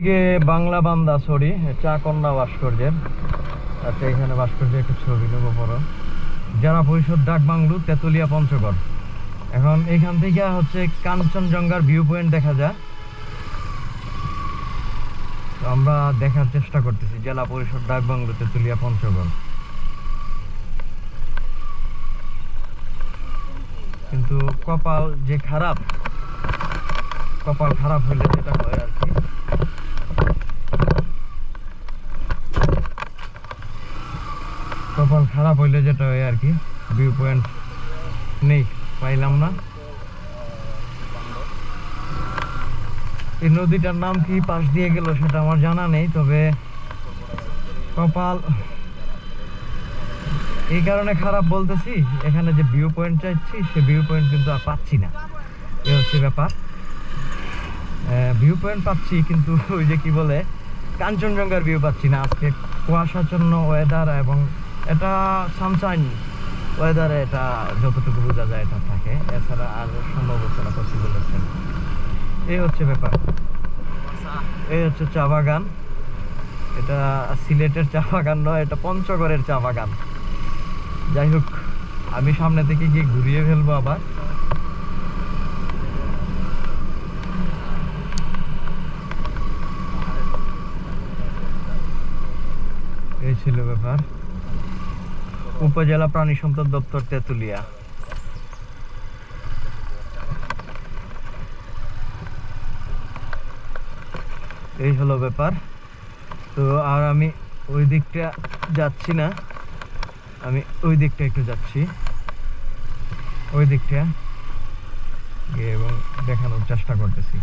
এদিকে বাংলা বান্দা সরি চা কন্যা ভাস্কর্যের। আচ্ছা এখানে ভাস্কর্যের একটা ছবি নেব পর। যারা পরিষদ, ডাক বাংলু, তেতুলিয়া, পঞ্চগড়। এখন এখান থেকে হচ্ছে কাঞ্চনজঙ্ঘার ভিউ পয়েন্ট দেখা যায়। আমরা দেখার চেষ্টা করতেছি, জেলা পরিষদ, ডাক বাংলু, তেতুলিয়া, পঞ্চগড়। কিন্তু কপাল যে খারাপ, কপাল খারাপ হলে যেটা হয় আর কি কপাল খারাপ হইলে যেটা হয় আর কি ভিউ পয়েন্ট নেই, পাইলাম না। এই নদীটার নাম কি পাশ দিয়ে গেল সেটা আমার জানা নেই, তবে কপাল, এই কারণে খারাপ বলতেছি, এখানে যে ভিউ পয়েন্ট চাইছি, সে ভিউ পয়েন্ট কিন্তু আর পাচ্ছি না। এ হচ্ছে ব্যাপার। ভিউ পয়েন্ট পাচ্ছি, কিন্তু ওই যে কি বলে, কাঞ্চনজঙ্ঘার ভিউ পাচ্ছি না। আজকে কুয়াশাচ্ছন্ন ওয়েদার এবং এটা সানশাইন ওয়েদারে এটা যতটুকু বোঝা যায় এটা থাকে। এছাড়া আর সম্ভব হচ্ছে না পসিবল হচ্ছে না। এই হচ্ছে ব্যাপার। এই হচ্ছে চা বাগান। এটা সিলেটের চা বাগান নয়, এটা পঞ্চগড়ের চা বাগান। যাই হোক, আমি সামনে থেকে গিয়ে ঘুরিয়ে ফেলব আবার। এই ছিল ব্যাপার। উপজেলা প্রাণী সম্পদ দপ্তর তেতুলিয়া। এই হলো ব্যাপার। তো আর আমি ওই দিকটা যাচ্ছি না। আমি ওই দিকটা একটু যাচ্ছি। ওই দিকটা গিয়ে এবং দেখানোর চেষ্টা করতেছি।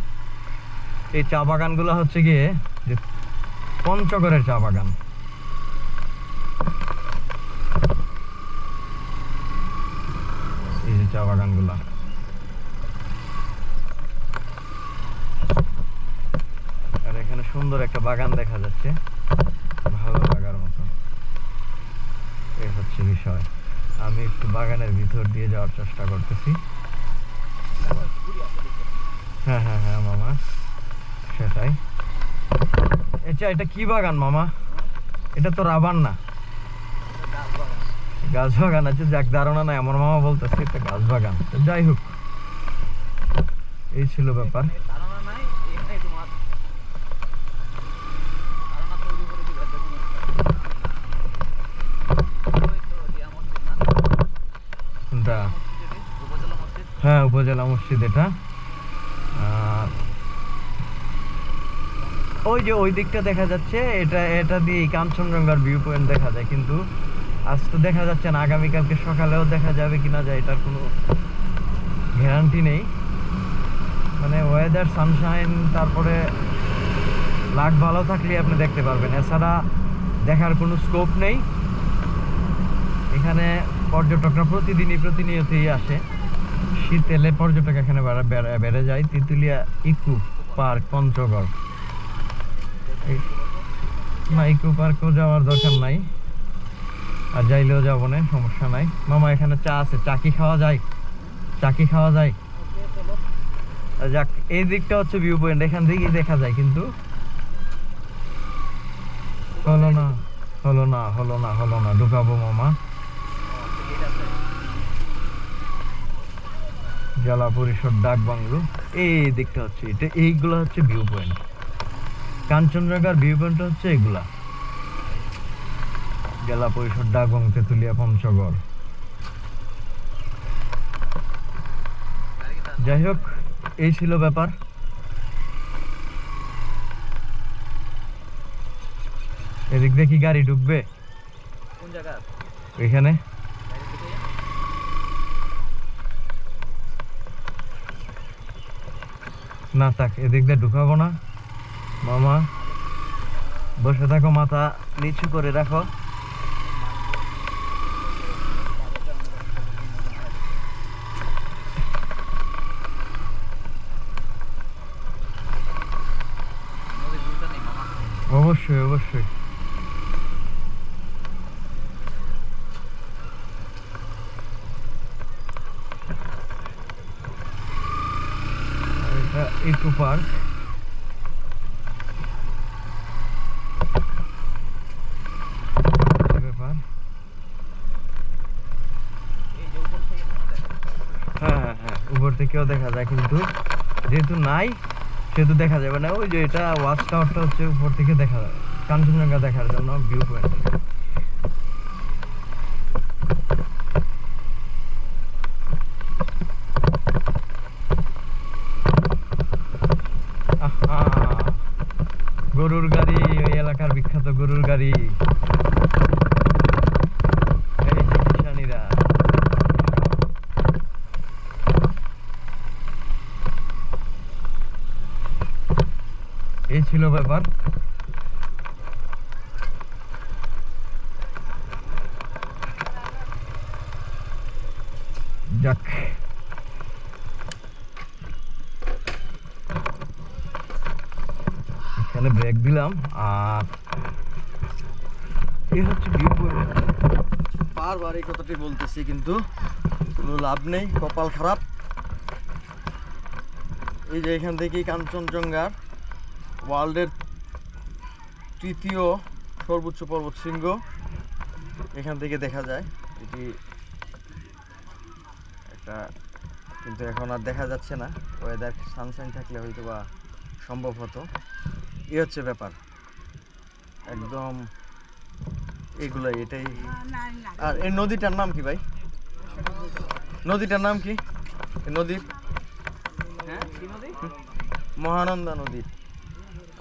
এই চা বাগানগুলো হচ্ছে গিয়ে যে পঞ্চগড়ের চা বাগান এই যে চা বাগানগুলা। আর এখানে সুন্দর একটা বাগান দেখা যাচ্ছে। ভালো লাগার মতো। এই হচ্ছে বিষয়। আমি একটু বাগানের ভিতর দিয়ে যাওয়ার চেষ্টা করতেছি। হ্যাঁ হ্যাঁ হ্যাঁ মামা। সেটাই। আচ্ছা এটা কি বাগান, মামা? এটা তো রাবার না। গাছ বাগান আছে যাক ধারণা নাই আমার মামা বলতেছে এটা গাছ বাগান যাই হোক এই ছিল ব্যাপার। হ্যাঁ উপজেলা মসজিদ এটা। ওই যে ওই দিকটা দেখা যাচ্ছে এটা এটা দিয়ে কাঞ্চনজঙ্ঘার ভিউ পয়েন্ট দেখা যায় কিন্তু আজ তো দেখা যাচ্ছে না, আগামীকালকে সকালেও দেখা যাবে কিনা যায়, এটার কোনো গ্যারান্টি নেই। মানে ওয়েদার সানশাইন তারপরে লাক ভালো থাকলে আপনি দেখতে পারবেন। এছাড়া দেখার কোনো স্কোপ নেই। এখানে পর্যটকরা প্রতিদিনই প্রতিনিয়তই আসে। শীত এলে পর্যটক এখানে বেড়া- যায়। Tetulia eco park, Panchagarh. না, ইকু পার্কেও যাওয়ার দরকার নাই। আর যাইলেও যাব না, সমস্যা নাই। মামা, এখানে চা আছে চা কি খাওয়া যায়? চা কি খাওয়া যায়? যাক, এই দিকটা হচ্ছে ভিউ পয়েন্ট এখান থেকেই দেখা যায়, কিন্তু হলো না হলো না হলো না হলো না, ঢুকাবো মামা। জেলা পরিষদ ডাক বাংলো। এই দিকটা হচ্ছে এটা, এইগুলো হচ্ছে ভিউ পয়েন্ট কাঞ্চনজঙ্ঘার ভিউ পয়েন্ট হচ্ছে এগুলা। জেলা পরিষদ ডাক তেতুলিয়া পঞ্চগড়। যাই হোক এই ছিল ব্যাপার। এদিক দিয়ে কি গাড়ি ঢুকবে? কোন জায়গা? এখানে। না থাক এদিক দিয়ে ঢুকাবো না। মামা বসে থাকো মাথা নিচু করে রাখো। achei, eu achei. O já ir pro parque. উপর থেকেও দেখা tudo কিন্তু do নাই সেহেতু দেখা যাবে না। ওই যে এটা ওয়াচ টাওয়ারটা হচ্ছে উপর থেকে দেখা যায় কাঞ্চনজঙ্ঘা দেখার জন্য ভিউ পয়েন্ট আহা, গরুর গাড়ি ওই এলাকার বিখ্যাত গরুর গাড়ি এই যে কিষানীরা এই ছিল ব্যাপার। যাক। এখানে ব্রেক দিলাম, আর এই হচ্ছে বারবার এই কথাটি বলতেছি, কিন্তু কোনো লাভ নেই, কপাল খারাপ। এই যে এখান থেকেই কাঞ্চনজঙ্ঘার ওয়ার্ল্ডের তৃতীয় সর্বোচ্চ পর্বত শৃঙ্গ। এখান থেকে দেখা যায়। এটি একটা কিন্তু এখন আর দেখা যাচ্ছে না। ওয়েদার সানশাইন থাকলে হয়তো বা সম্ভব হতো। এই হচ্ছে ব্যাপার। একদম এগুলাই এটাই। আর এই নদীটার নাম কি ভাই? নদীটার নাম কি? এই নদীর? হ্যাঁ মহানন্দা নদী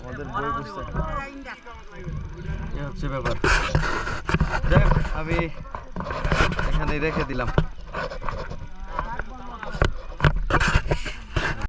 আমাদের বই পুস্তক এই হচ্ছে ব্যাপার। যাই আমি এখানেই রেখে দিলাম।